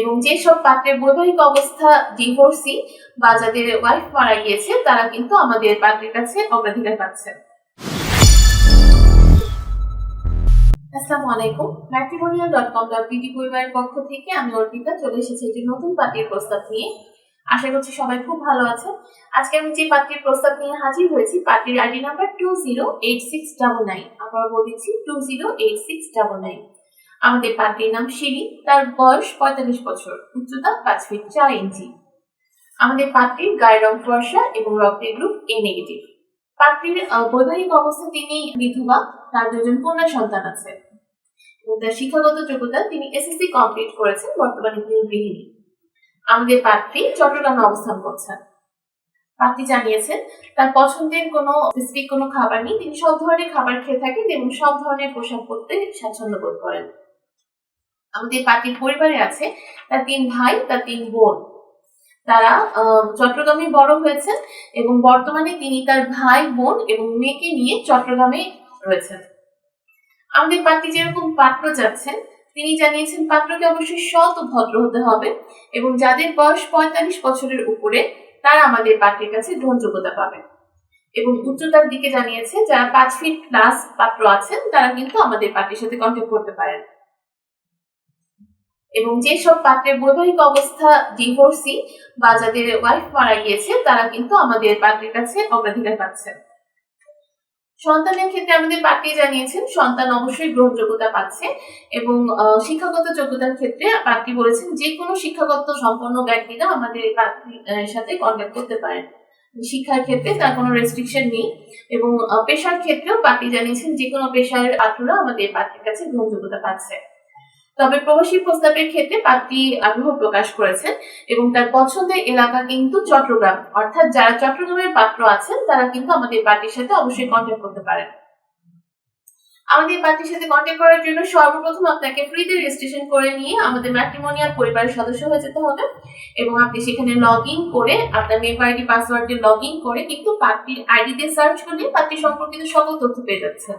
এবং যেসব পাত্রের বৈবাহিক অবস্থা ডিভোর্সি বা যাদের ওয়াইফ মারা গিয়েছে, তারা কিন্তু আমাদের পাত্রের কাছে অগ্রাধিকার পাচ্ছে আসসালামু আলাইকুম। Matrimonial dot com dot B পরিবারের পক্ষ থেকে আমি অর্পিতা, চলে এসেছি একটি নতুন পাত্রের প্রস্তাব নিয়ে। আশা করছি সবাই খুব ভালো আছেন। আজকে আমি যে পাত্রের প্রস্তাব নিয়ে হাজির হয়েছি, পাত্রের ID number two zero eight six double nine আবার বলে দিচ্ছি two zero eight six double nine আমাদের পাত্রীর নাম শিরি, তার বয়স পঁয়তাল্লিশ বছর, উচ্চতা পাঁচ ফিট চার ইঞ্চি। আমাদের পাত্রীর গায়ের রং ফর্সা এবং রক্তের গ্রুপ এ নেগেটিভ পাত্রীর বৈবাহিক অবস্থা তিনি বিধবা, তার দুজন কন্যা সন্তান আছে। তার শিক্ষাগত যোগ্যতা তিনি এসএসসি কমপ্লিট করেছেন, বর্তমানে তিনি গৃহিণী। আমাদের পাত্রী চট্টগ্রামে অবস্থান করছেন। পাত্রী জানিয়েছেন, তার পছন্দের কোনো স্পেসিফিক কোনো খাবার নেই, তিনি সব ধরনের খাবার খেয়ে থাকেন এবং সব ধরনের পোশাক পরতে স্বাচ্ছন্দ্য বোধ করেন। আমাদের পাত্রীর পরিবারে আছে, তার তিন ভাই, তার তিন বোন। তারা চট্টগ্রামে বড় হয়েছেন এবং বর্তমানে তিনি তার ভাই, বোন এবং মেয়েকে নিয়ে চট্টগ্রামে রয়েছেন। আমাদের পাত্রী যেরকম পাত্র যাচ্ছেন, তিনি জানিয়েছেন পাত্রকে অবশ্যই সৎ ও ভদ্র হতে হবে এবং যাদের বয়স পঁয়তাল্লিশ বছরের উপরে, তারা আমাদের পাত্রের কাছে গ্রহণযোগ্যতা পাবে এবং উচ্চতার দিকে জানিয়েছে, যারা পাঁচ ফিট প্লাস পাত্র আছেন, তারা কিন্তু আমাদের পাত্রের সাথে কন্ট্যাক্ট করতে পারেন। এবং যেসব পাত্রের বৈবাহিক অবস্থা ডিভোর্সি বা যাদের ওয়াইফ মারা গিয়েছে তারা কিন্তু আমাদের পাত্রের কাছে অগ্রাধিকার পাচ্ছে সন্তানের ক্ষেত্রে আমাদের পাত্রী জানিয়েছেন সন্তান অবশ্যই গ্রহণযোগ্যতা পাচ্ছে এবং শিক্ষাগত যোগ্যতার ক্ষেত্রে পাত্রী বলেছেন যে কোনো শিক্ষাগত সম্পন্ন ব্যক্তিরা আমাদের আহ, সাথে কন্ট্যাক্ট করতে পারেন। শিক্ষার ক্ষেত্রে তার কোনো রেস্ট্রিকশন নেই এবং পেশার ক্ষেত্রেও পাত্রী জানিয়েছেন যে কোনো পেশার পাত্ররা আমাদের পাত্রীর কাছে গ্রহণযোগ্যতা পাচ্ছে। তবে প্রবাসী প্রস্তাবের ক্ষেত্রে পাত্রী আগ্রহ প্রকাশ করেছেন এবং তার পছন্দের এলাকা কিন্তু চট্টগ্রাম। অর্থাৎ যারা চট্টগ্রামের পাত্র আছেন, তারা কিন্তু আমাদের পার্টির সাথে অবশ্যই কন্ট্যাক্ট করতে পারেন। আমাদের পার্টির সাথে কন্ট্যাক্ট করার জন্য সর্বপ্রথম আপনাকে ফ্রিতে রেজিস্ট্রেশন করে নিয়ে আমাদের ম্যাট্রিমোনিয়াল পরিবারের সদস্য হয়ে যেতে হবে এবং আপনি সেখানে লগ ইন করে আপনার মেম্বার আইডি পাসওয়ার্ড দিয়ে লগ ইন করে কিন্তু পার্টির আইডি দিয়ে সার্চ করলে পার্টি সম্পর্কিত সকল তথ্য পেয়ে যাচ্ছে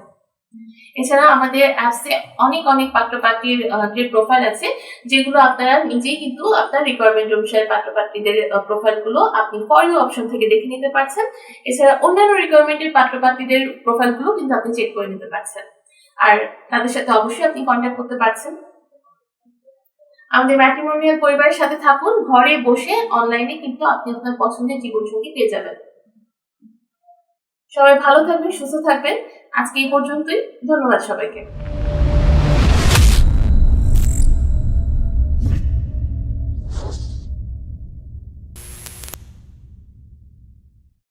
এছাড়া আমাদের অ্যাপসে অনেক অনেক পাত্র পাত্রীর যে প্রোফাইল আছে, যেগুলো আপনারা নিজেই কিন্তু আপনার রিকোয়ারমেন্ট অনুসারে পাত্র পাত্রীদের প্রোফাইলগুলো আপনি ফর ইউ অপশন থেকে দেখে নিতে পারছেন। এছাড়া অন্যান্য রিকোয়ারমেন্টের পাত্র পাত্রীদের প্রোফাইলগুলো কিন্তু আপনি চেক করে নিতে পারছেন। আর তাদের সাথে অবশ্যই আপনি কন্ট্যাক্ট করতে পারছেন। আমাদের ম্যাট্রিমোনিয়াল পরিবারের সাথে থাকুন, ঘরে বসে অনলাইনে কিন্তু আপনি আপনার পছন্দের জীবনসঙ্গী পেয়ে যাবেন। সবাই ভালো থাকবেন সুস্থ থাকবেন। আজকে এই পর্যন্তই। ধন্যবাদ সবাইকে।